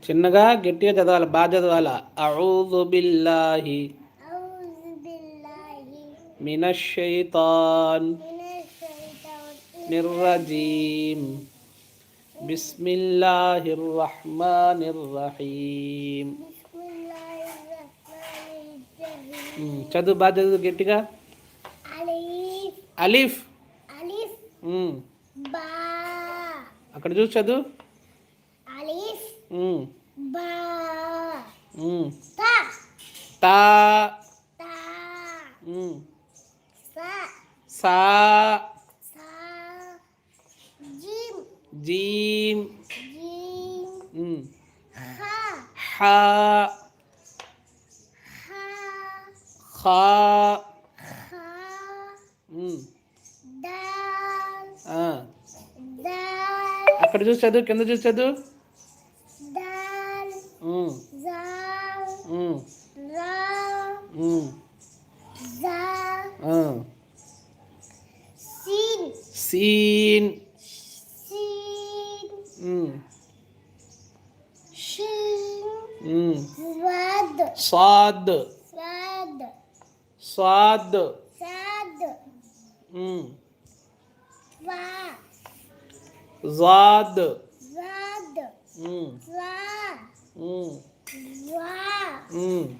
చిన్నగా గట్టిగా చదవాలి బాగా చదవాలి? అఊదు బిల్లాహి. మినషైతాన్. నిర్రజీం బిస్మిల్లాహిర్ రహ్మానిర్ రహీం చదువు బాగా చదువు గట్టిగా. అలీఫ్. అక్కడ చూసి చదువు. Hum. Ba. Hum. Ta. Ta. Ta. Hum. Sa. Sa. Sa. Jim. Jim. Jim. Ha. Ha. Ha. Ha. Da. అక్కడ చూసి que కింద చూసి చదువు Hum. Da. Ah. Sin. Sin. Sado. Sado. Sado. Sado. Hum. Vá. Zado. Zado. Hum. Vá. Hum. Vá. Hum.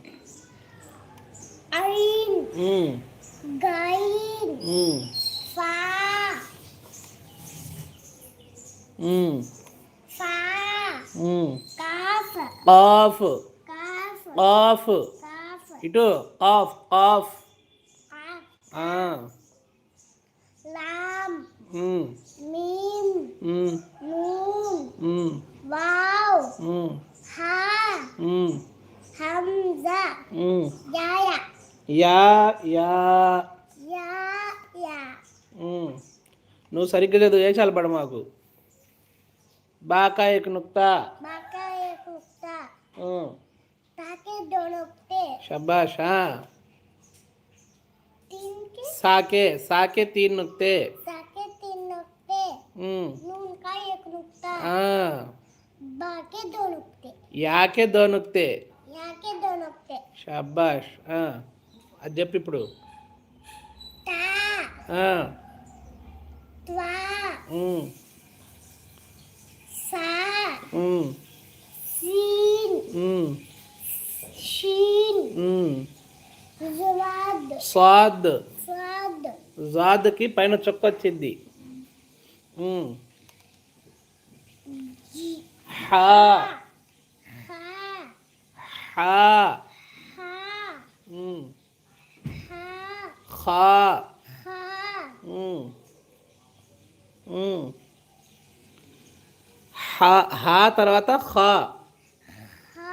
Arin. Ừ. Gain. Ừ. Pha. Ừ. Pha. Ừ. Cough. Cough. Cough. Cough. ఇటు కాఫ్ కాఫ్ లామ్ మీమ్ నూన్ వావ్ yaya హమ్జా జాయా యా యా. నువ్వు సరిగ్గా లేదు ఏ చాలా పడు మాకు? బాకాయ ఎకునుక్తా షబాషా సాకే సాకే తీన్ నుక్తే. యాకే దోనుక్తే షబాష్ అది చెప్పి ఇప్పుడు. స్వాద్. జాద్కి పైన చొక్క వచ్చింది. హా. హా. హా హా తర్వాత ఖా हा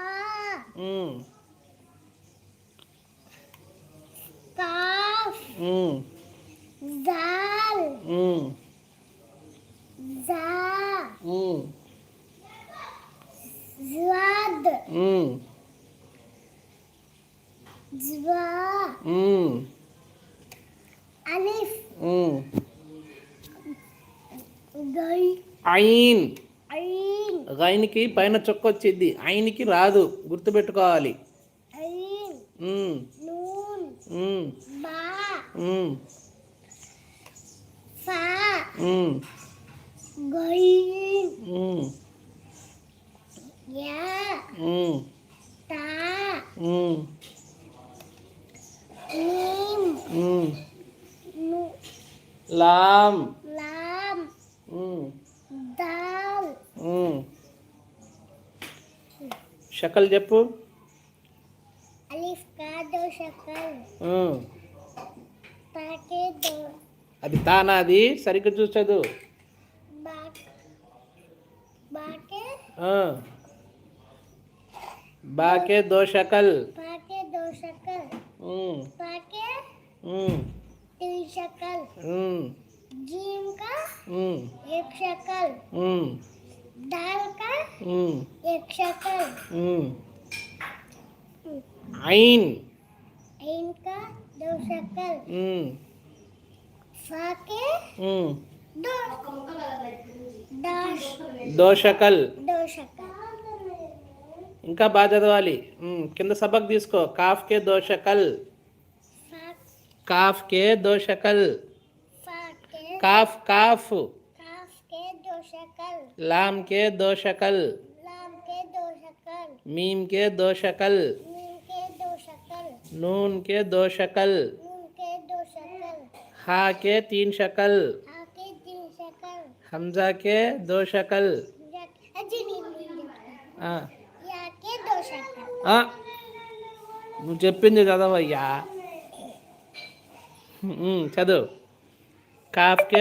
ఉమ్, అలీఫ్ ఐన్ ఐన్కి పైన చొక్క వచ్చింది. ఐన్కి రాదు. గుర్తుపెట్టుకోవాలి. ఫా షకల్ చెప్పు अलिफ का दो शक्ल ఉమ్. ताके दो అది తానా అది సరిగ్గా చూసి చదువు बा बाके ఆ. బాకే దో షకల్ पाके दो शक्ल ఉమ్, पाके ఉమ్, तीन शक्ल ఉమ్, जीम का ఉమ్, एक शक्ल ఉమ్, दाल का ఉమ్, एक शक्ल ఉమ్. ఐన్ ऐन का दो शक्ल ఉమ్, फा के ఉమ్. दो दाश దో షకల్ दो शक्ल ఇంకా బాగా చదవాలి ఉమ్, కింద సబక్ తీసుకో కాఫ్ కే దో షకల్ ఫాక్ కాఫ్ కే దో షకల్ ఫాకే కాఫ్ కాఫ్ కాఫ్ కే दो शक्ल లామ్ కే దో షకల్ लाम के दो शक्ल మీమ్ కే దో షకల్ मीम के दो शक्ल నూన్ కే దో షకల్ नून के दो शक्ल హా కే తీన్ షకల్ हा के तीन शक्ल హంజా కే దో షకల్ या अजी नहीं नहीं ఆ, या के दो शक्ल ఆ, నువ్వు చెప్పింది చదవయ్యా ఉమ్, చదువు కాఫ్ కే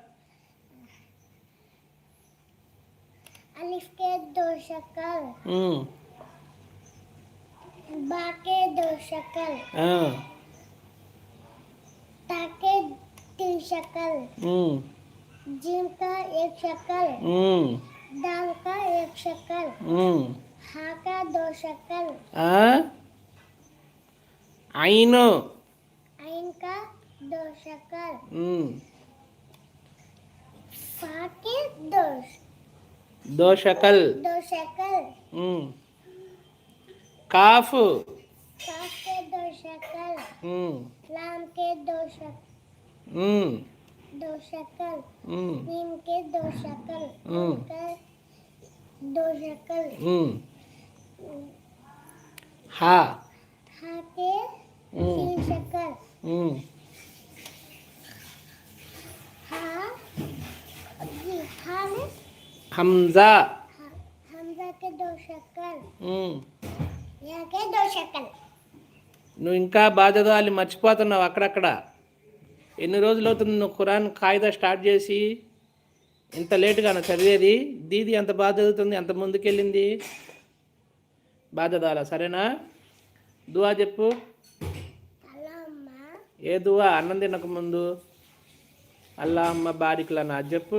दो शक्ल। हम्म। बाके दो शक्ल। हाँ। ताके तीन शक्ल। हम्म। जिम का एक शक्ल। हम्म। दाल का एक शक्ल। हम्म। हा का दो शक्ल। हाँ। आइनो आइन का दो शक्ल। हम्म। फाके दो शकल दो शकल दो शकल हम्म। काफ। काफ के दो शकल हम्म। लाम के दो शकल हम्म। दो शकल हम्म। मीम के दो शकल हम्म। दो शकल हम्म।, हम्म। हा। हा के तीन शकल हम्म। హంజా हा- हमजा के दो शक्ल ఉమ్. या के दो शक्ल నువ్వు ఇంకా బాగా చదవాలి మర్చిపోతున్నావు అక్కడక్కడ ఎన్ని రోజులు అవుతుంది నువ్వు ఖురాన్ కాయిదా స్టార్ట్ చేసి ఇంత లేటుగా చదివేది దీది ఎంత బాగా చదువుతుంది ఎంత ముందుకెళ్ళింది బాగా చదవాలా సరేనా దువా చెప్పు अल्लाहुम्मा ఏ దువా అన్నం తినక ముందు అల్లా అమ్మ బారికులనా అది చెప్పు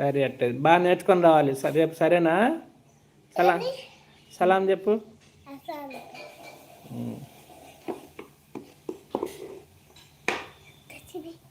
సరే అట్టది బాగా నేర్చుకొని రావాలి. రేపు సరేనా? సలాం సలాం చెప్పు.